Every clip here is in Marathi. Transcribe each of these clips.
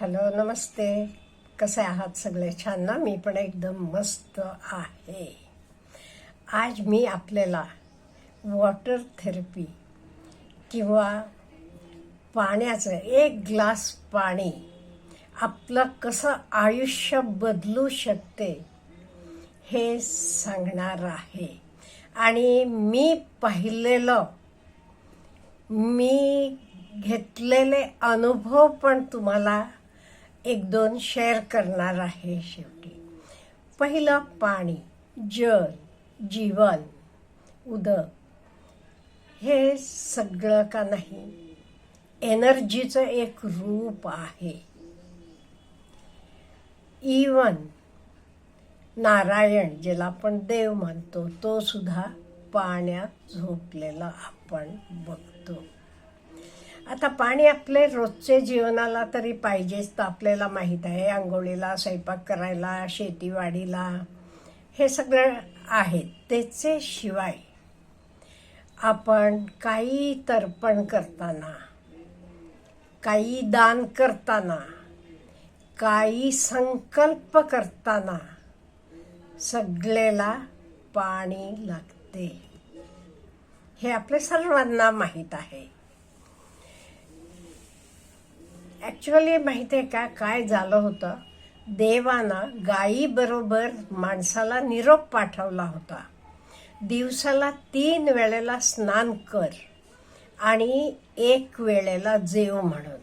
हॅलो नमस्ते. कसे आहात सगळे छान ना मी पण एकदम मस्त आहे. आज मी आपल्याला वॉटर थेरपी किंवा पाण्याचं एक ग्लास पाणी आपलं कसं आयुष्य बदलू शकते हे सांगणार आहे. आणि मी पाहिलेलं मी घेतलेले अनुभव पण तुम्हाला एक दोन शेअर करणार आहे शेवटी. पहिलं पाणी जल जीवन उदक. हे सगळं का नाही एनर्जीचं एक रूप आहे. इवन नारायण ज्याला आपण देव मानतो तो सुद्धा पाण्यात झोपलेला आपण बघतो. आता पाणी आपले रोजचे जीवनाला तरी पाहिजेच तर आपल्याला माहीत आहे. आंघोळीला स्वयंपाक करायला शेतीवाडीला हे सगळं आहे. त्याचे शिवाय आपण काही तर्पण करताना काही दान करताना काही संकल्प करताना सगळेला पाणी लागते. हे आपल्या सर्वांना माहीत आहे. ॲक्च्युअली माहिती आहे का? काय झालं होतं? देवानं गायीबरोबर माणसाला निरोप पाठवला होता. दिवसाला तीन वेळेला स्नान कर आणि एक वेळेला जेव म्हणून.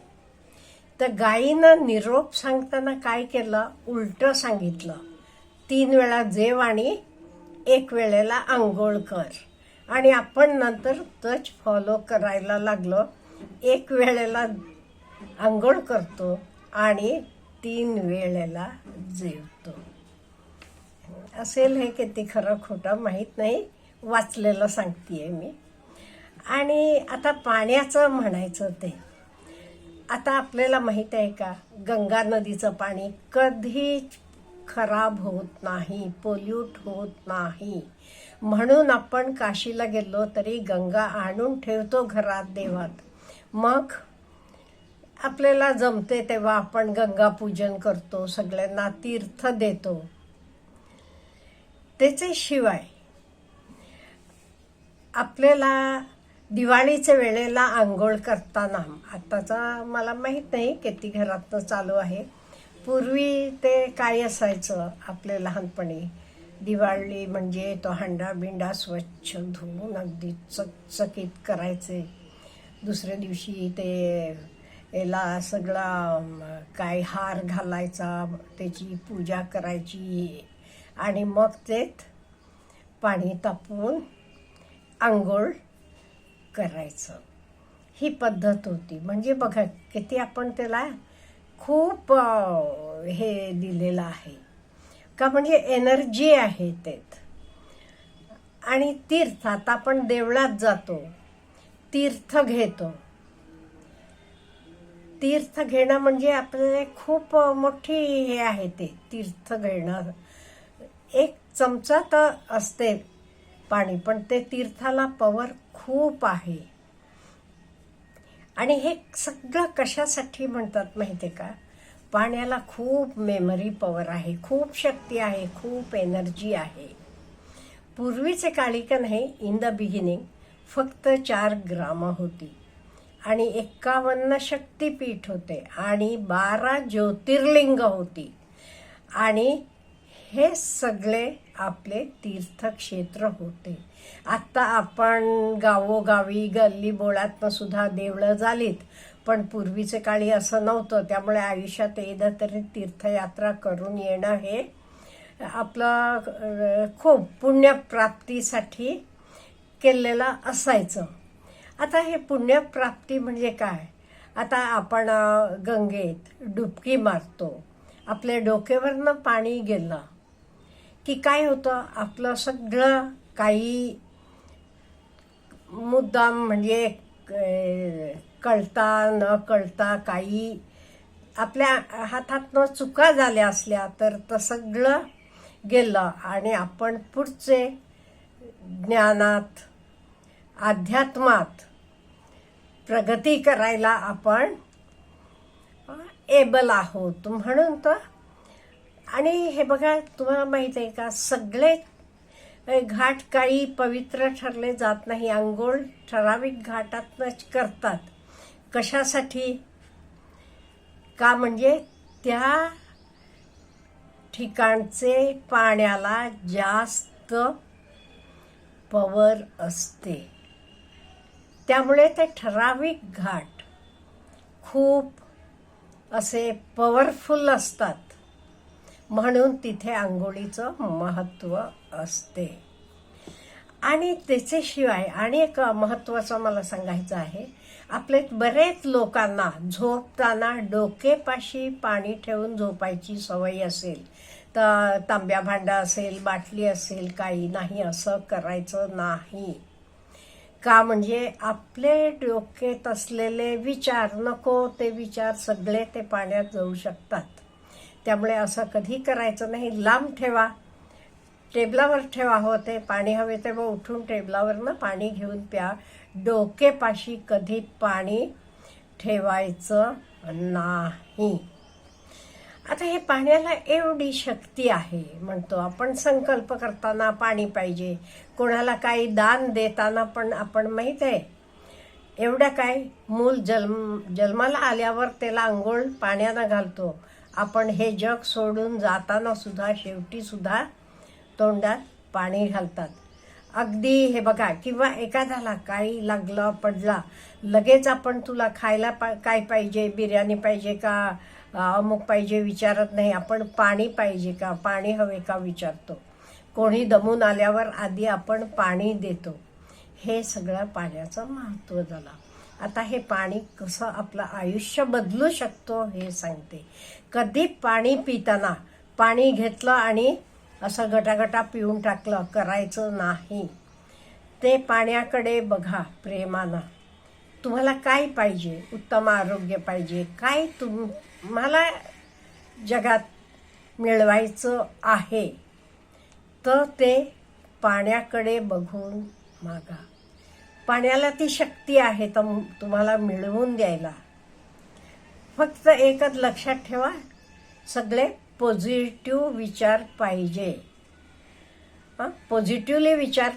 तर गायीनं निरोप सांगताना काय केलं? उलटं सांगितलं. तीन वेळा जेव आणि एक वेळेला आंघोळ कर. आणि आपण नंतर तच फॉलो करायला लागलो. एक वेळेला आंघोळ करतो आणि तीन वेळेला जेवतो. असेल हे किती खरं खोटं माहीत नाही वाचलेलं सांगतेय मी. आणि आता पाण्याचं म्हणायचं ते. आता आपल्याला माहीत आहे का गंगा नदीचं पाणी कधीच खराब होत नाही पोल्यूट होत नाही. म्हणून आपण काशीला गेलो तरी गंगा आणून ठेवतो घरात देवात. मग आपल्याला जमते तेव्हा आपण गंगा पूजन करतो सगळ्यांना तीर्थ देतो. त्याचे शिवाय आपल्याला दिवाळीच्या वेळेला आंघोळ करताना आताचा मला माहीत नाही किती घरातनं चालू आहे. पूर्वी ते काय असायचं आपले लहानपणी? दिवाळी म्हणजे तो हांडा बिंडा स्वच्छ धुवून अगदी चकचकीत करायचे. दुसऱ्या दिवशी ते याला सगळा काय हार घालायचा त्याची पूजा करायची आणि मग तेच पाणी तापवून आंघोळ करायचं. ही पद्धत होती. म्हणजे बघा किती आपण त्याला खूप हे दिलेलं आहे. का म्हणजे एनर्जी आहे त्यात. आणि तीर्थ आता आपण देवळात जातो. तीर्थ घेतो. तीर्थ घेणं म्हणजे आपल्याला खूप मोठी हे आहे ते तीर्थ घेणं. एक चमचा तर असते पाणी पण ते तीर्थाला पवर खूप आहे. आणि हे सगळं कशासाठी म्हणतात माहिती आहे का? पाण्याला खूप मेमरी पॉवर आहे खूप शक्ती आहे खूप एनर्जी आहे. पूर्वीचे काळी का नाही इन द बिगिनिंग फक्त चार ग्राम होती. आणि एक्कावन्न शक्तीपीठ होते आणि बारा ज्योतिर्लिंग होती. आणि हे सगळे आपले तीर्थक्षेत्र होते. आत्ता आपण गावोगावी गल्ली बोळातनं सुद्धा देवळं झालीत पण पूर्वीचे काळी असं नव्हतं. त्यामुळे आयुष्यात एकदा तरी तीर्थयात्रा करून येणं हे आपलं खूप पुण्यप्राप्तीसाठी केलेलं असायचं. आता हे पुण्यप्राप्ती म्हणजे काय? आता आपण गंगेत डुबकी मारतो. आपल्या डोक्यावरनं पाणी गेलं की काय होतं? आपलं सगळं काही मुद्दाम म्हणजे कळता न कळता काही आपल्या हातातनं चुका झाल्या असल्या तर तर सगळं गेलं आणि आपण पुढचे ज्ञानात अध्यात्मात प्रगती करायला आपण एबल आहोत म्हणून तर. आणि हे बघा तुम्हाला माहीत आहे का सगळे घाट काही पवित्र ठरले जात नाही. आंघोळ ठराविक घाटातनंच करतात. कशासाठी? का म्हणजे त्या ठिकाणचे पाण्याला जास्त पवर असते. त्यामुळे ते ठराविक घाट खूप असे पॉवरफुल असतात. म्हणून तिथे आंघोळीचं महत्त्व असते. आणि त्याच्याशिवाय आणि एक महत्त्वाचं मला सांगायचं आहे आपले बरेच लोकांना झोपताना डोकेपाशी पाणी ठेवून झोपायची सवय असेल तर तांब्या भांडा असेल बाटली असेल काही नाही असं करायचं नाही. का म्हणजे आपले डोक्यात असलेले विचार नको ते विचार सगळे ते पाण्यात जाऊ शकतात. त्यामुळे असं कधी करायचं नाही. लांब ठेवा. टेबलावर ठेवा हो ते. पाणी हवे तेव्हा उठून टेबलावरनं पाणी घेऊन प्या. डोकेपाशी कधी पाणी ठेवायचं नाही. आता हे पाण्याला एवढी शक्ती आहे म्हणतो आपण संकल्प करताना पाणी पाहिजे. कोणाला काही दान देताना पण आपण माहीत आहे. एवढं काय? मूल जन्म जन्माला आल्यावर त्याला आंघोळ पाण्यानं घालतो. आपण हे जग सोडून जाताना सुद्धा शेवटी सुद्धा तोंडात पाणी घालतात. अगदी हे बघा किंवा एखाद्याला काही लागलं पडला लगेच आपण तुला खायला पा काय पाहिजे? बिर्याणी पाहिजे का? अमुक पाहिजे विचारत नाही. आपण पाणी पाहिजे का? पाणी हवे का? विचारतो. कोणी दमून आल्यावर आधी आपण पाणी देतो. हे सगळं पाण्याचं महत्त्व झालं. आता हे पाणी कसं आपलं आयुष्य बदलू शकतो हे सांगते. कधी पाणी पिताना पाणी घेतलं आणि असं गटागटा पिऊन टाकलं करायचं नाही. ते पाण्याकडे बघा प्रेमानं. तुम्हाला काय पाहिजे? उत्तम आरोग्य पाहिजे. काय तुम्हाला जगात मिळवायचं आहे तर ते पाण्याकडे बघून मागा. पाण्याला ती शक्ती आहे तर तुम्हाला मिळवून द्यायला. फक्त एकच लक्षात ठेवा सगळे पॉझिटिव्ह विचार पाहिजे. हां? पॉझिटिव्हली विचार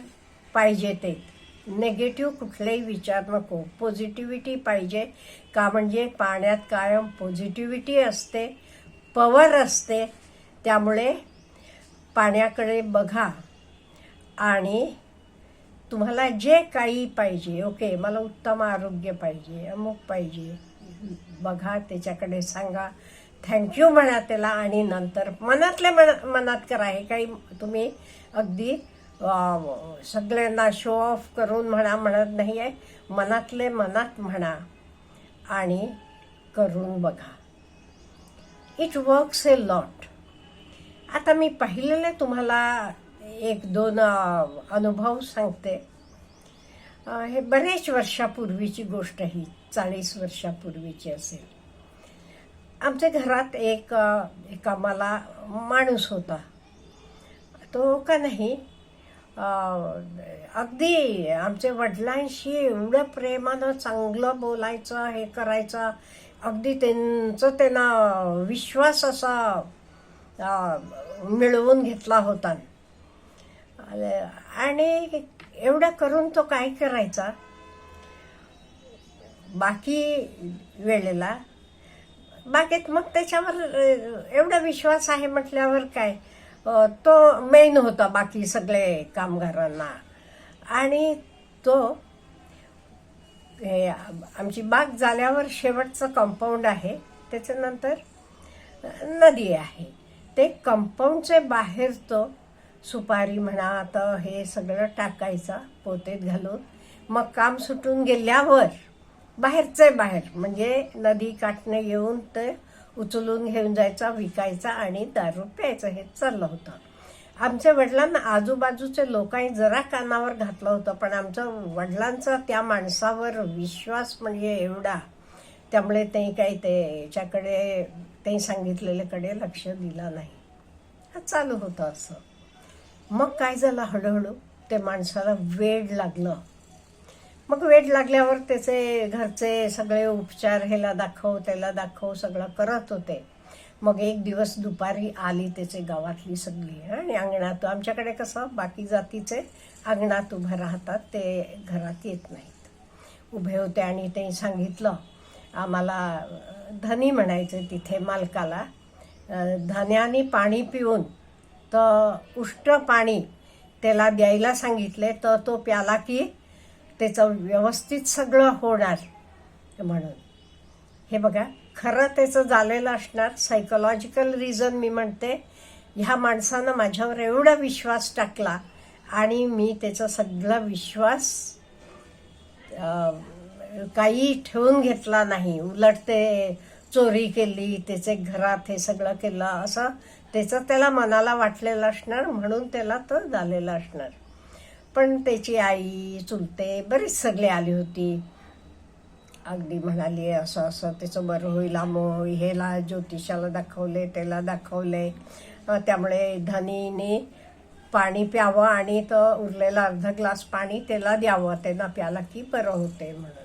पाहिजे ते. नेगेटिव्ह कुठलेही विचार नको. पॉझिटिव्हिटी पाहिजे. का म्हणजे पाण्यात कायम पॉझिटिव्हिटी असते पवर असते. त्यामुळे पाण्याकडे बघा. आणि तुम्हाला जे काही पाहिजे ओके मला उत्तम आरोग्य पाहिजे अमुक पाहिजे बघा त्याच्याकडे सांगा. थँक्यू म्हणा त्याला आणि नंतर मनातल्या मना मनात करा. हे काही तुम्ही अगदी सगळ्यांना शो ऑफ करून म्हणा म्हणत नाही आहे मनातले मनात म्हणा आणि करून बघा. इट वर्क्स ए लॉट आता मी पाहिलेले तुम्हाला एक दोन अनुभव सांगते. हे बरेच वर्षापूर्वीची गोष्ट ही चाळीस वर्षापूर्वीची असेल. आमच्या घरात एक अ, एक आम्हाला माणूस होता. तो का नाही अगदी आमच्या वडिलांशी एवढं प्रेमानं चांगलं बोलायचं हे करायचं अगदी त्यांचं त्यांना विश्वास असा मिळवून घेतला होता. आणि एवढं करून तो काय करायचा? बाकी वेळेला बाकीत मग त्याच्यावर एवढा विश्वास आहे म्हटल्यावर काय? तो मेन होता बाकी सगळे कामगारांना. आणि तो हे आमची बाग झाल्यावर शेवटचं कंपाऊंड आहे. त्याच्यानंतर नदी आहे. ते कंपाऊंडचे बाहेर तो सुपारी म्हणा तर हे सगळं टाकायचं पोतेत घालून. मग काम सुटून गेल्यावर बाहेरचे बाहेर म्हणजे नदी काठने येऊन ते उचलून घेऊन जायचा विकायचा आणि दारू प्यायचं हे चाललं होतं. आमच्या वडिलांना आजूबाजूचे लोकांनी जरा कानावर घातलं होतं पण आमच्या वडिलांचा त्या माणसावर विश्वास म्हणजे एवढा. त्यामुळे ते काही त्याच्याकडे ते सांगितलेल्याकडे लक्ष दिलं नाही. हा चालू होतं असं. मग काय झालं हळूहळू? ते माणसाला वेड लागलं. मग वेट लागल्यावर त्याचे घरचे सगळे उपचार ह्याला दाखव त्याला दाखव सगळं करत होते. मग एक दिवस दुपारी आली त्याचे गावातली सगळी आणि अंगणात आमच्याकडे कसं बाकी जातीचे अंगणात उभं राहतात ते घरात येत नाहीत. उभे होते आणि ते सांगितलं आम्हाला धनी म्हणायचे तिथे मालकाला धन्याने पाणी पिऊन तर उष्ट पाणी त्याला द्यायला सांगितले तर तो प्याला की त्याचं व्यवस्थित सगळं होणार म्हणून. हे बघा खरं त्याचं झालेलं असणार. सायकोलॉजिकल रिझन मी म्हणते ह्या माणसानं माझ्यावर एवढा विश्वास टाकला आणि मी त्याचा सगळा विश्वास काही ठेवून घेतला नाही. उलट ते चोरी केली त्याचे घरात हे सगळं केलं असं त्याचं त्याला मनाला वाटलेलं असणार म्हणून त्याला तर झालेलं असणार. पण त्याची आई चुलते बरीच सगळे आली होती. अगदी म्हणाली असं असं त्याचं बरं होईल आमो होईल हेला ज्योतिषाला दाखवले त्याला दाखवले त्यामुळे धनीने पाणी प्यावं आणि तर उरलेला अर्धा ग्लास पाणी त्याला द्यावं त्यांना प्याला की बरं होते म्हणून.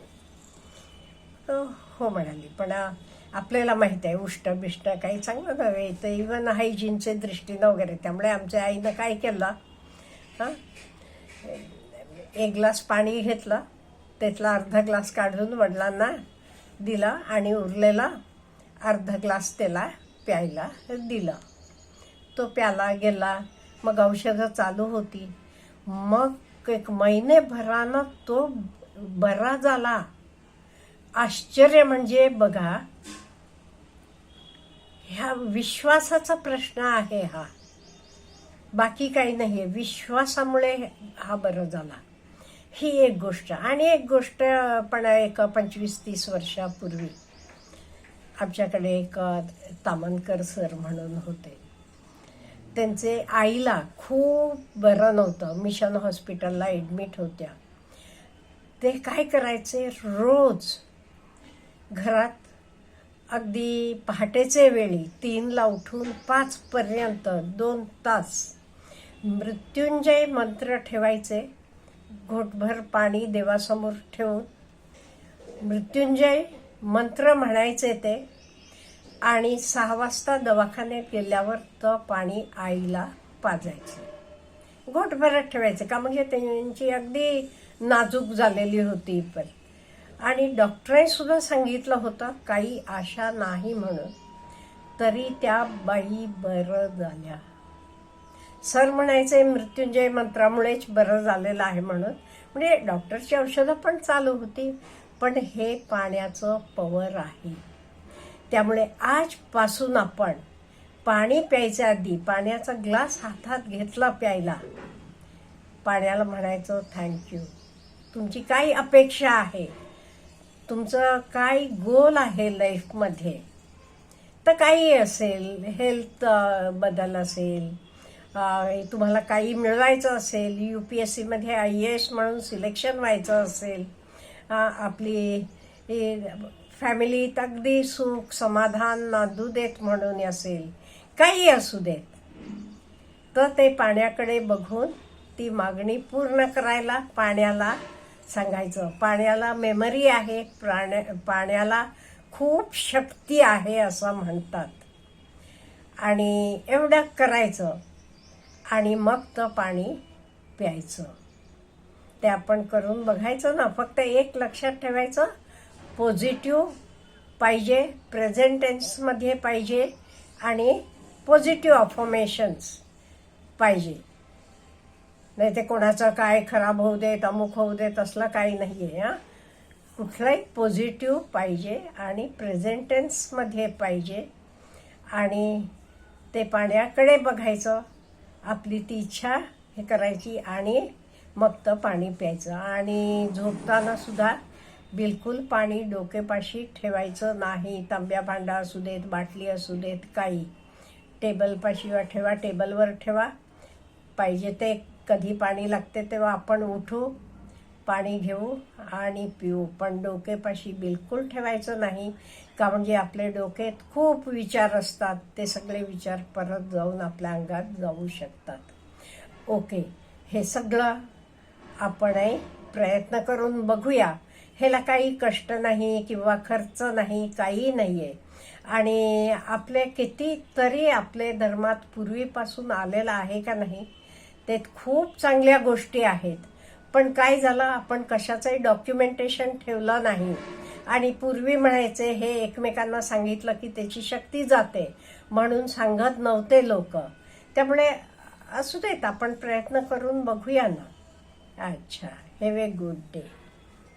हो म्हणाली पण आपल्याला माहीत आहे उष्ट बिष्ट काही चांगलं नव्हे तर इवन हायजीनचे दृष्टीनं वगैरे त्यामुळे आमच्या आईनं काय केलं? हां एक ग्लास पाणी घेतलं त्यातला अर्धा ग्लास काढून वडिलांना दिला आणि उरलेला अर्धा ग्लास त्याला प्यायला दिलं. तो प्याला गेला. मग औषधं चालू होती. मग एक महिनेभरानं तो बरा झाला. आश्चर्य म्हणजे बघा ह्या विश्वासाचा प्रश्न आहे हा. बाकी काही नाही आहे विश्वासामुळे हा बरं झाला. ही एक गोष्ट. आणि एक गोष्ट पण एक पंचवीस तीस वर्षापूर्वी आमच्याकडे एक तामनकर सर म्हणून होते. त्यांचे आईला खूप बरं नव्हतं. मिशन हॉस्पिटलला ॲडमिट होत्या. ते काय करायचे? रोज घरात अगदी पहाटेचे वेळी तीनला उठून पाचपर्यंत दोन तास मृत्युंजय मंत्र ठेवायचे. घोटभर पाणी देवासमोर ठेवून मृत्युंजय मंत्र म्हणायचे ते. आणि सहा वाजता दवाखान्यात गेल्यावर तो पाणी आईला पाजायचं. घोटभरात ठेवायचे का? म्हणजे त्यांची अगदी नाजूक झालेली होती पण. आणि डॉक्टरांनी सुद्धा सांगितलं होतं काही आशा नाही म्हणून. तरी त्या बाई बरं झाल्या. सर म्हणायचे मृत्युंजय मंत्रामुळेच बरं झालेलं आहे म्हणून. म्हणजे डॉक्टरची औषधं पण चालू होती पण हे पाण्याचं पवर आहे. त्यामुळे आजपासून आपण पाणी प्यायच्या आधी पाण्याचा ग्लास हातात घेतला प्यायला पाण्याला म्हणायचं थँक्यू तुमची काय अपेक्षा आहे. तुमचं काय गोल आहे लाईफमध्ये? तर काही असेल हेल्थ बदल असेल तुम्हाला काही मिळवायचं असेल यू पी एस सीमध्ये आय एस म्हणून सिलेक्शन व्हायचं असेल आपली फॅमिलीत अगदी सुख समाधान नांदू देत म्हणून असेल काही असू देत. तर ते पाण्याकडे बघून ती मागणी पूर्ण करायला पाण्याला सांगायचं. पाण्याला मेमरी आहे प्राण्या पाण्याला खूप शक्ती आहे असं म्हणतात. आणि एवढं करायचं. आणि मग तर पाणी प्यायचं. ते आपण करून बघायचं ना फक्त एक लक्षात ठेवायचं पॉझिटिव्ह पाहिजे प्रेझेंटेन्समध्ये पाहिजे आणि पॉझिटिव्ह अफॉर्मेशन्स पाहिजे. नाही ते कोणाचं काय खराब होऊ देत अमुक होऊ देत असलं काही नाही आहे हां. कुठलाही पॉझिटिव्ह पाहिजे आणि प्रेझेंटेन्समध्ये पाहिजे आणि ते पाण्याकडे बघायचं. आपली ती इच्छा हे करायची आणि मग तर पाणी प्यायचं. आणि झोपताना सुद्धा बिलकुल पाणी डोकेपाशी ठेवायचं नाही. तांब्या भांडा असू देत बाटली असू देत काही. टेबलपाशी ठेवा टेबलवर ठेवा. पाहिजे ते कधी पाणी लागते तेव्हा आपण उठू पाणी घेऊ आणि पिऊ. पण डोकेपाशी बिलकुल ठेवायचं नाही. का म्हणजे आपले डोक्यात खूप विचार असतात. ते सगळे विचार परत जाऊन आपल्या अंगात जाऊ शकतात. ओके हे सगळं आपणही प्रयत्न करून बघूया. ह्याला काही कष्ट नाही किंवा खर्च नाही काही नाही आहे आणि आपले कितीतरी आपले धर्मात पूर्वीपासून आलेलं आहे का नाही ते खूप चांगल्या गोष्टी आहेत. पण काय झालं? आपण कशाचंही डॉक्युमेंटेशन ठेवलं नाही. आणि पूर्वी म्हणायचे हे एकमेकांना सांगितलं की त्याची शक्ती जाते म्हणून सांगत नव्हते लोक. त्यामुळे असू देत आपण प्रयत्न करून बघूया ना. अच्छा हॅव ए गुड डे